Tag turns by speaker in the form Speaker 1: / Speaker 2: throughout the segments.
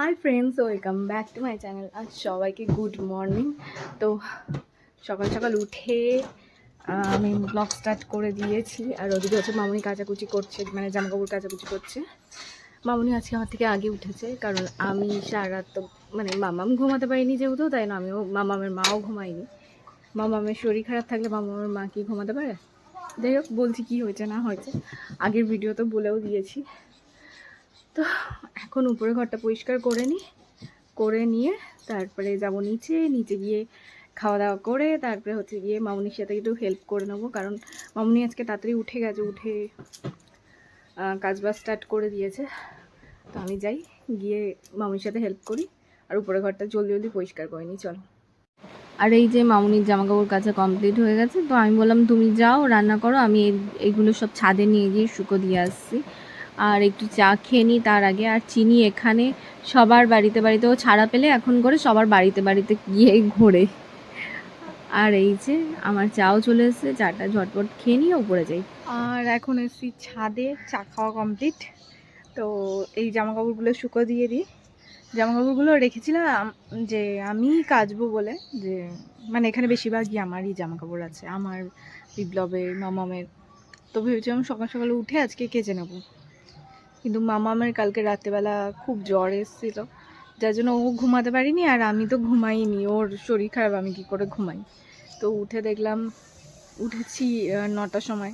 Speaker 1: Hi friends welcome back to my channel আজ সবাইকে good morning তো সকাল সকাল উঠে আমি ব্লগ স্টার্ট করে দিয়েছি। আর ওদিকে হচ্ছে মামুনি কাচাকুচি করছে মানে জামাকাপড় কাচাকুচি করছে। মামুনি আজকে আমার থেকে আগে উঠেছে, কারণ আমি সারা তো মানে মামাম ঘুমাতে পারিনি যেহেতু, তাই না, আমিও, মামামের মাও ঘুমাইনি। মামামের শরীর খারাপ থাকলে মামামের মা কি ঘুমাতে পারে? যাই হোক, বলছি কী হয়েছে না হয়েছে। আগের ভিডিও তো বলেও দিয়েছি। তো এখন উপরে ঘরটা পরিষ্কার করে নিই। করে নিয়ে তারপরে যাব নিচে নিচে গিয়ে খাওয়া দাওয়া করে তারপরে হচ্ছে গিয়ে মামুনির সাথে একটু হেল্প করে নেব। কারণ মামুনি আজকে তাড়াতাড়ি উঠে গেছে উঠে আহ, কাজ বাজ স্টার্ট করে দিয়েছে। তো আমি যাই গিয়ে মামুনির সাথে হেল্প করি আর উপরে ঘরটা জলদি জলদি পরিষ্কার করে নিই চলো। আর এই যে মামুনির জামা কাপড় কাচা কমপ্লিট হয়ে গেছে তো আমি বললাম তুমি যাও রান্না করো আমি এই- এইগুলো সব ছাদে নিয়ে গিয়ে শুকো দিয়ে আসছি। আর একটু চা খেয়ে নিই তার আগে। আর চিনি এখানে সবার বাড়িতে, বাড়িতেও ছাড়া পেলে এখন করে সবার বাড়িতে বাড়িতে গিয়ে ঘোরে। আর এই যে আমার চাও চলে এসেছে, চাটা ঝটপট খেয়ে নিয়ে উপরে যাই। আর এখন এসেছি ছাদে, চা খাওয়া কমপ্লিট তো এই জামা কাপড়গুলো শুকো দিয়ে দিই। জামা কাপড়গুলো রেখেছিলাম যে আমি কাচবো বলে, যে মানে এখানে বেশিরভাগই আমারই জামা কাপড় আছে। আমার বিপ্লবের, মামামের। তো ভেবেছিলাম সকাল সকালে উঠে আজকে কেচে নেব। কিন্তু মামামের কালকে রাত্রেবেলা খুব জ্বর এসেছিল। যার জন্য ও ঘুমাতে পারিনি আর আমি তো ঘুমাইনি। ওর শরীর খারাপ, আমি কি করে ঘুমাই? তো উঠে দেখলাম, উঠেছি নটার সময়।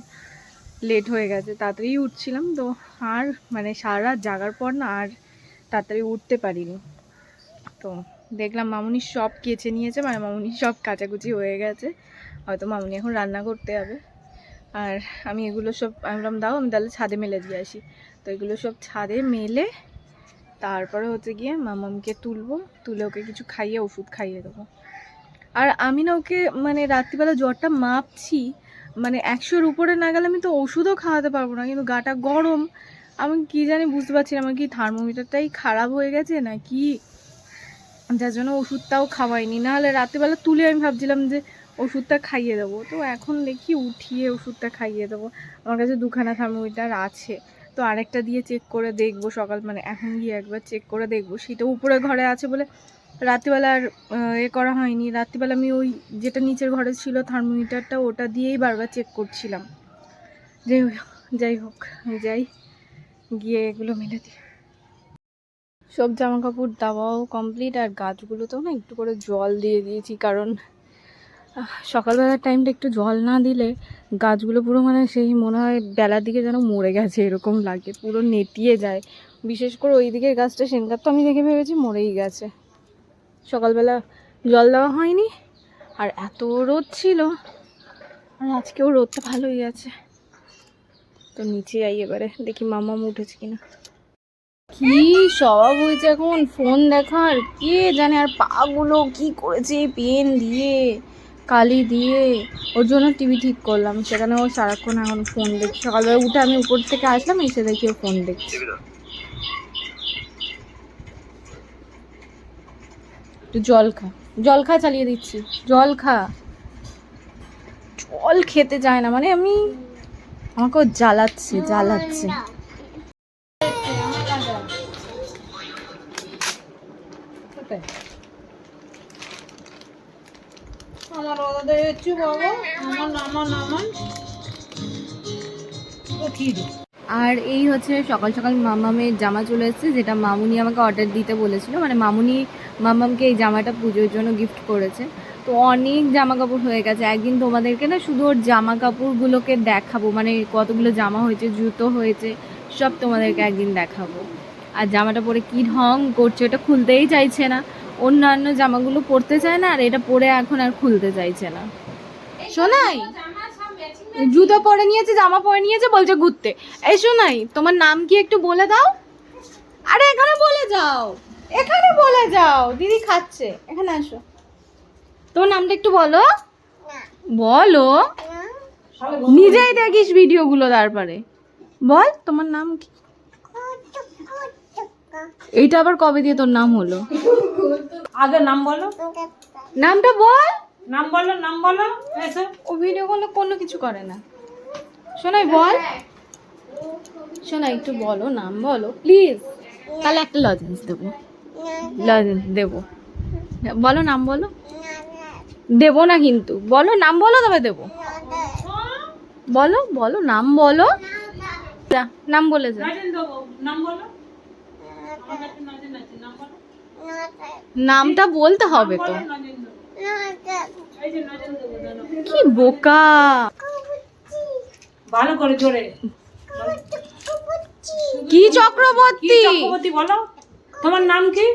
Speaker 1: লেট হয়ে গেছে, তাড়াতাড়ি উঠছিলাম। তো আর মানে সারা জাগার পর না আর তাড়াতাড়ি উঠতে পারিনি। তো দেখলাম মামুনি সব কেচে নিয়েছে মানে মামুনি সব কাচাকুচি হয়ে গেছে। হয়তো মামুনি এখন রান্না করতে হবে আর আমি এগুলো সব, আমি বললাম, দাও, আমি তাহলে ছাদে মেলে দিয়ে আসি। তো এগুলো সব ছাদে মেলে, তারপরে হচ্ছে গিয়ে মামামকে তুলবো, তুলে ওকে কিছু খাইয়ে, ওষুধ খাইয়ে দেবো। আর আমি না ওকে মানে রাত্রিবেলা জ্বরটা মাপছি মানে একশোর উপরে না গেলে আমি তো ওষুধও খাওয়াতে পারব না, কিন্তু গাটা গরম, আমি কি জানি বুঝতে পারছি না, আমার কি থার্মোমিটারটাই খারাপ হয়ে গেছে না কি যার জন্য ওষুধটাও খাওয়াইনি। নাহলে রাত্রিবেলা তুলে আমি ভাবছিলাম যে ওষুধটা খাইয়ে দেবো। তো এখন দেখি উঠিয়ে ওষুধটা খাইয়ে দেবো। আমার কাছে দুখানা থার্মোমিটার আছে। তো আরেকটা দিয়ে চেক করে দেখব সকাল মানে এখন গিয়ে একবার চেক করে দেখব। সেটা উপরে ঘরে আছে বলে রাত্রিবেলা আর এ করা হয়নি। রাত্রিবেলা আমি ওই যেটা নিচের ঘরে ছিল থার্মোমিটারটা ওটা দিয়েই বারবার চেক করছিলাম। যাই যাই হোক যাই। গিয়ে এগুলো মেলে দিই। সব জামা কাপড় দেওয়াও কমপ্লিট আর গাছগুলোতেও না একটু করে জল দিয়ে দিয়েছি কারণ সকালবেলার টাইমটা একটু জল না দিলে গাছগুলো পুরো মানে সেই মনে হয় বেলার দিকে যেন মরে গেছে, এরকম লাগে, পুরো নেতিয়ে যায়। বিশেষ করে ওই দিকের গাছটা, সেনকার তো আমি দেখে ভেবেছি মরেই গেছে। সকালবেলা জল দেওয়া হয়নি, আর এত রোদ ছিল, আর আজকেও রোদটা ভালোই আছে। তো নিচে যাই এবারে, দেখি মামা উঠেছে কিনা। কি স্বভাব হয়েছে এখন? ফোন দেখার, কে জানে আর পাগুলো কি করেছে, পেন দিয়ে। কালি দিয়ে ওর জন্য টিভি ঠিক করলাম। সেখানে ও সারাক্ষণ এখন ফোন দেখছে। সকালবেলা উঠে আমি উপর থেকে আসলাম, এসে দেখি ও ফোন দেখছে। একটু জল খা। জল খা চালিয়ে দিচ্ছি। জল খা। জল খেতে চায় না। মানে আমি আমাকে জ্বালাচ্ছে জ্বালাচ্ছে।
Speaker 2: একটু বাবা আমার
Speaker 1: আর এই হচ্ছে সকাল সকাল মামামের জামা চলে এসেছে, যেটা মামুনি আমাকে অর্ডার দিতে বলেছিল। মানে মামুনি, মামামকে এই জামাটা পুজোর জন্য গিফট করেছে। তো অনেক জামা কাপড় হয়ে গেছে। একদিন তোমাদেরকে না শুধু ওর জামা কাপড়গুলোকে দেখাবো মানে কতগুলো জামা হয়েছে, জুতো হয়েছে, সব তোমাদেরকে একদিন দেখাবো। আর জামাটা পরে কি ঢং করছে, ওটা খুলতেই চাইছে না। অন্যান্য জামাগুলো পরতে চায় না, আর এটা পরে এখন আর খুলতে চাইছে না। শোনাই জুতো পরে নিয়েছে, জামা পরে নিয়েছে, বলছে ঘুরতে। এই শোনাই তোমার নাম কি একটু বলে দাও? আরে, এখানে বলে যাও। এখানে বলে যাও। দিদি খাচ্ছে। এখানে আসো। তোমার নামটা একটু বলো। বলো। নিজেই দেখিস ভিডিওগুলো তারপরে। বল, তোমার নাম কি? এইটা আবার কবে দিয়ে তোর নাম হলো?
Speaker 2: আগে নাম বলো।
Speaker 1: নামটা বল।
Speaker 2: নাম বলো নাম বলো। এসো।
Speaker 1: ও ভিডিওগুলো কোনো কিছু করে না। শোনাই বল। শোনা একটু বলো নাম বলো। প্লিজ তাহলে একটা লজেন্স দেবো। লজেন্স দেবো। বলো নাম বলো। দেবো না কিন্তু। বলো নাম বলো তবে দেবো। বলো বলো নাম বলো। যা, নাম বলে যা।
Speaker 2: নাম বলো আমার কাছে নাজেন আছে নাম বলো
Speaker 1: নামটা বলতে হবে তো। কি বোকা।
Speaker 2: ভালো করে জোরে।
Speaker 1: কি
Speaker 2: কি
Speaker 1: চক্রবর্তী
Speaker 2: চক্রবর্তী বলো? তোমার নাম কি?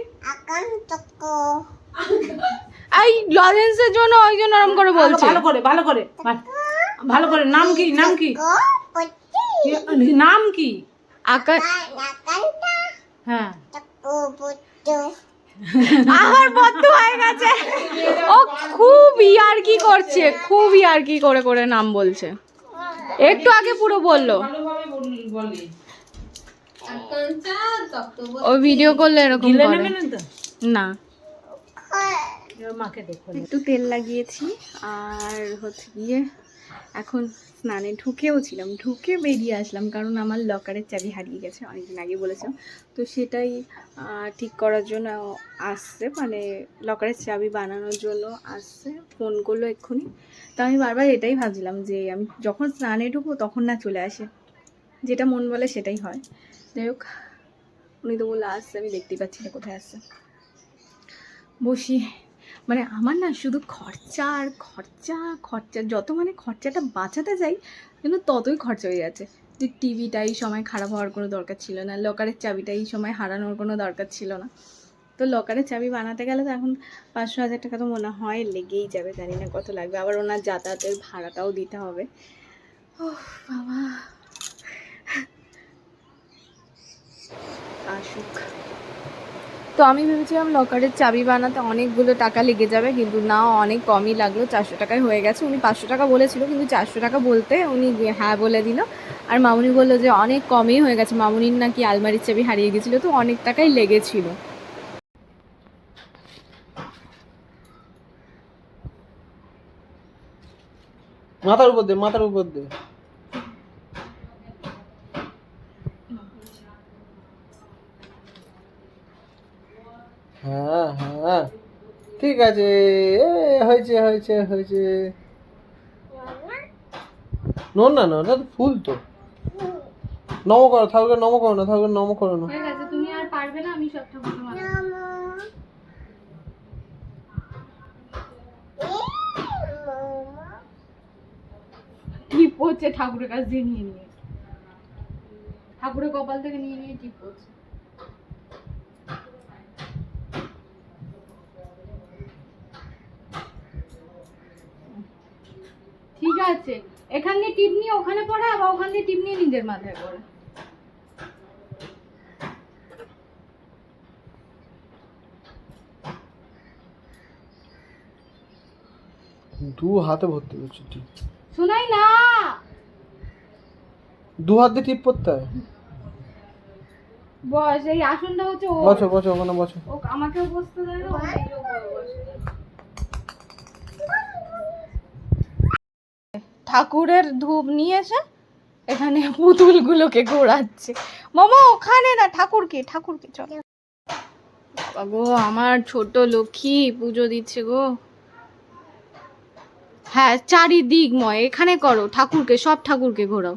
Speaker 1: এই লজেন্সের জন্য ওই জন্য ওরম করে বলছে।
Speaker 2: ভালো করে ভালো করে। ভালো- ভালো করে। নাম কি? নাম কি? নাম কি?
Speaker 1: আকাশ
Speaker 2: হ্যাঁ।
Speaker 1: আমার বদ্ধ হয়ে গেছে। ও খুব ইয়ার্কি করছে খুব ইয়ার্কি করে করে নাম বলছে। একটু আগে পুরো বলল। ও ভিডিও করলে এরকম করে।
Speaker 2: না।
Speaker 1: একটু তেল লাগিয়েছি আর হচ্ছে গিয়ে এখন স্নানে ঢুকেও ছিলাম, ঢুকে বেরিয়ে আসলাম কারণ আমার লকারের চাবি হারিয়ে গেছে, অনেকদিন আগে বলেছিলাম তো সেটাই ঠিক করার জন্য আসছে মানে লকারের চাবি বানানোর জন্য আসছে, ফোন করল এক্ষুনি। তো আমি বারবার এটাই ভাবছিলাম যে আমি যখন স্নানে ঢুকবো তখন না চলে আসে। যেটা মন বলে সেটাই হয়। যাই হোক, উনি তো বলল, আসছে, আমি দেখতেই পাচ্ছি না, কোথায় আসছে? বসি। মানে আমার না শুধু খরচা আর খরচা খরচা, যত মানে খরচাটা বাঁচাতে যাই, কিন্তু ততই খরচা হয়ে যাচ্ছে। যে টিভিটাই সময় খারাপ হওয়ার কোনো দরকার ছিল না, লকারের চাবিটাই সময় হারানোর কোনো দরকার ছিল না। তো লকারের চাবি বানাতে গেলে তো এখন পাঁচশো হাজার টাকা তো মনে হয় লেগেই যাবে, জানি না কত লাগবে। আবার ওনার যাতায়াতের ভাড়াটাও দিতে হবে। ও বাবা। তো আমি ভেবেছিলাম লকারের চাবি বানাতে অনেকগুলো টাকা লেগে যাবে, কিন্তু না, অনেক কমই লাগল। চারশো টাকায় হয়ে গেছে। উনি পাঁচশো টাকা বলেছিল, কিন্তু চারশো টাকা বলতে উনি হ্যাঁ বলে দিল। আর মামুনি বলল যে, অনেক কমই হয়ে গেছে। মামুনির নাকি আলমারির চাবি হারিয়ে গেছিল, তো অনেক টাকাই লেগেছিল।
Speaker 3: মাথার উপর দে, মাথার উপর দে হ্যাঁ হ্যাঁ ঠিক আছে। হয়েছে হয়েছে হয়েছে। না না ফুল তো। নম করো ঠাকুরকে নম করো না ঠাকুরকে নম করো না।
Speaker 1: তুমি আর পারবে না, আমি ঠাকুরের কাছ? দিয়ে নিয়ে নিয়ে। ঠাকুরের কপাল থেকে নিয়ে নিয়ে টিপ হচ্ছে ঠিক আছে। এখান দিয়ে টিপ নিয়ে ওখানে পড়ে আবার ওখান দিয়ে টিপ নিয়ে নিজের মাথায় পড়ে।
Speaker 3: দু হাতে ভর্তি করছি টিপ।
Speaker 1: শোনাই না।
Speaker 3: দু হাত টিপ পড়তে হয়?
Speaker 1: বস এই আসনটা হচ্ছে ও।
Speaker 3: বসো বসো ওখানে বসো।
Speaker 1: ও আমাকেও বসতে দেয় না ও নিজেও বসে। ঠাকুরের ধূপ নিয়ে এসে এখানে পুতুলগুলোকে ঘোরাচ্ছে মামা, ওখানে না, ঠাকুরকে ঠাকুরকে, চল। গো আমার ছোট লক্ষ্মী পুজো দিচ্ছে গো। হ্যাঁ চারিদিকময় এখানে করো, ঠাকুরকে, সব ঠাকুরকে ঘোরাও।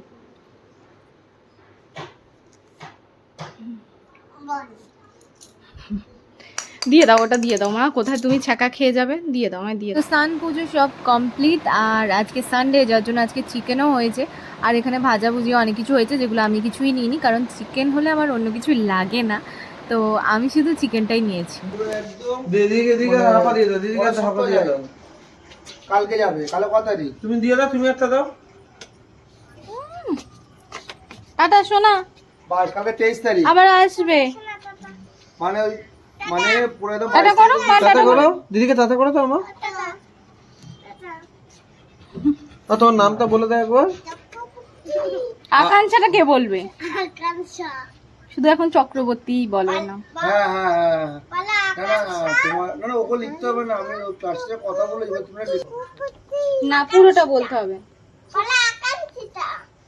Speaker 1: দিয়ে দাও ওটা দিয়ে দাও মা। কোথায় তুমি ছ্যাঁকা খেয়ে যাবে? দিয়ে দাও আমায় দিয়ে দাও। স্নান পুজো সব কমপ্লিট আর আজকে সানডে যার জন্য আজকে চিকেনও হয়েছে। আর এখানে ভাজা ভুজিও অনেক কিছু হয়েছে যেগুলো আমি কিছুই নিইনি কারণ চিকেন হলে আমার অন্য কিছু লাগে না। তো আমি শুধু চিকেনটাই নিয়েছি।
Speaker 3: দিদিকে দিদিকে হাঁপা দিয়ে দাও দিদিকে একটা হাঁপা দিয়ে দাও।
Speaker 4: কালকে যাবে কালো কত তারিখ?
Speaker 3: তুমি দিয়ে দাও তুমি একটা দাও।
Speaker 1: টাটা শোনা
Speaker 4: বাইশ কালকে তেইশ তারিখ।
Speaker 1: আবার আসবে।
Speaker 4: মানে ওই মানে পুরো একদম
Speaker 1: টাটা করো
Speaker 3: করো। দিদিকে তাতে করো তো আমার আর তোমার নামটা বলে দাও একবার।
Speaker 1: আকাঙ্ক্ষাটা কে বলবে? শুধু এখন চক্রবর্তী বলবে না।
Speaker 4: হ্যাঁ হ্যাঁ হ্যাঁ। তোমার না ওকে লিখতে হবে না আমি তার সাথে কথা বলে এবার তোমরা
Speaker 1: না পুরোটা বলতে হবে।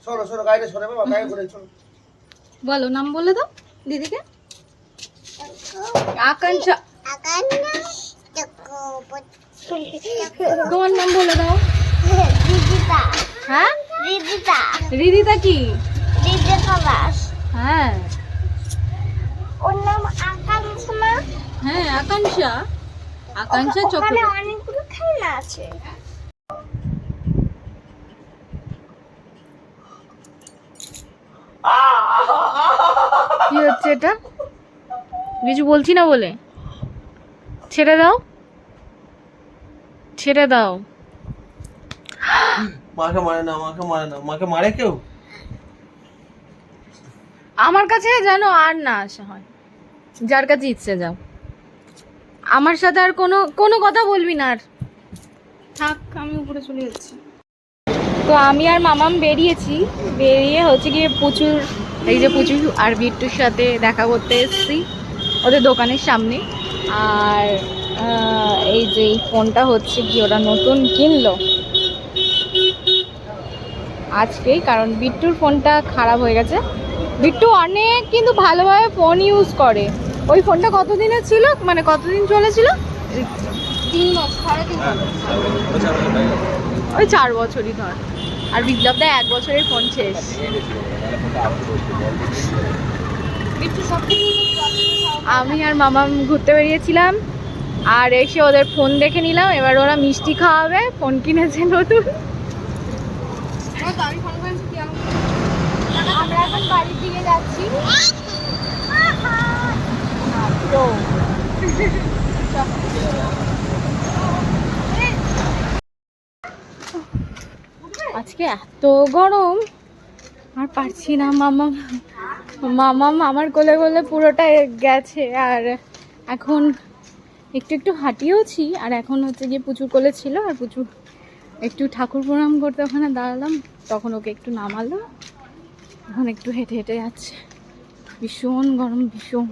Speaker 4: সরো সরো গাড়িটা সরে বাবা গাড়ি করে চলো
Speaker 1: বলো নাম বলে দাও দিদিকে। আকাঙ্ক্ষা তোমার নাম বলে দাও। হ্যাঁ? রিদিতা কি? হ্যাঁ।
Speaker 5: ওর নাম আকাঙ্ক্ষা
Speaker 1: হ্যাঁ আকাঙ্ক্ষা। আকাঙ্ক্ষা চক্রবর্তী
Speaker 5: অনেকগুলো খেলনা আছে।
Speaker 1: কি হচ্ছে এটা? কিছু বলছি না বলে? ছেড়ে দাও। ছেড়ে দাও।
Speaker 3: মাকে মারে না মাকে মারে না। মাকে মারে কেউ?
Speaker 1: আমার কাছে যেন আর না আসা হয়। যার কাছে ইচ্ছে যাও। আমার সাথে আর কোনো কোনো কথা বলবি না আর। থাক আমি উপরে চলে যাচ্ছি। তো আমি আর মামাম বেরিয়েছি। বেরিয়ে হচ্ছে গিয়ে প্রচুর এই যে প্রচুর আর বিট্টুর সাথে দেখা করতে এসেছি। ওদের দোকানের সামনে। আর এই যে এই ফোনটা হচ্ছে কি, ওরা নতুন কিনলো। আজকেই, কারণ বিট্টুর ফোনটা খারাপ হয়ে গেছে। বিট্টু অনেক কিন্তু ভালোভাবে ফোন ইউজ করে। ওই ফোনটা কতদিনের ছিল? মানে কতদিন চলেছিল? তিন ওই চার বছরই ধর। আর বিপ্লবদা এক বছরের ফোন শেষ। আমি আর মামা ঘুরতে বেরিয়েছিলাম, আর এসে ওদের ফোন দেখে নিলাম, এবার ওরা মিষ্টি খাওয়াবে ফোন কিনেছে নতুন। আমরা যাচ্ছি। আজকে এত গরম, আর পারছি না মামা। মামাম মামার কোলে কোলে পুরোটা গেছে। আর এখন একটু একটু হাঁটিয়েওছি আর এখন হচ্ছে গিয়ে প্রচুর কোলে ছিল, আর পুচুর একটু ঠাকুর প্রণাম করতে ওখানে দাঁড়ালাম, তখন ওকে একটু নামালো, এখন একটু হেঁটে হেঁটে যাচ্ছে। ভীষণ গরম, ভীষণ।